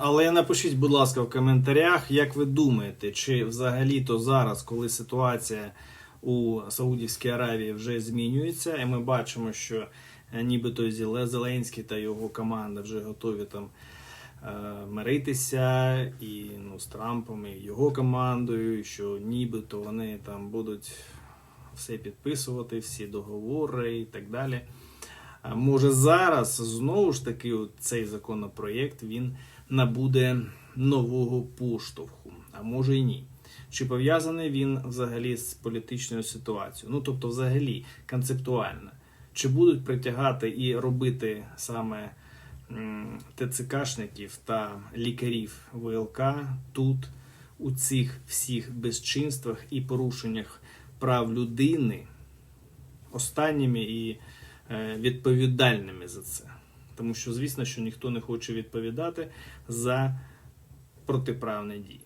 Але напишіть, будь ласка, в коментарях, як ви думаєте, чи взагалі-то зараз, коли ситуація у Саудівській Аравії вже змінюється, і ми бачимо, що е, нібито Зеле- Зеленський та його команда вже готові там е, миритися і ну, з Трампом, і його командою, що нібито вони там будуть все підписувати, всі договори і так далі. Може зараз знову ж таки цей законопроєкт він набуде нового поштовху, а може і ні. Чи пов'язаний він взагалі з політичною ситуацією? Ну тобто, взагалі концептуально. Чи будуть притягати і робити саме ТЦКшників та лікарів ВЛК тут, у цих всіх безчинствах і порушеннях прав людини, останніми і відповідальними за це. Тому що, звісно, що ніхто не хоче відповідати за протиправні дії.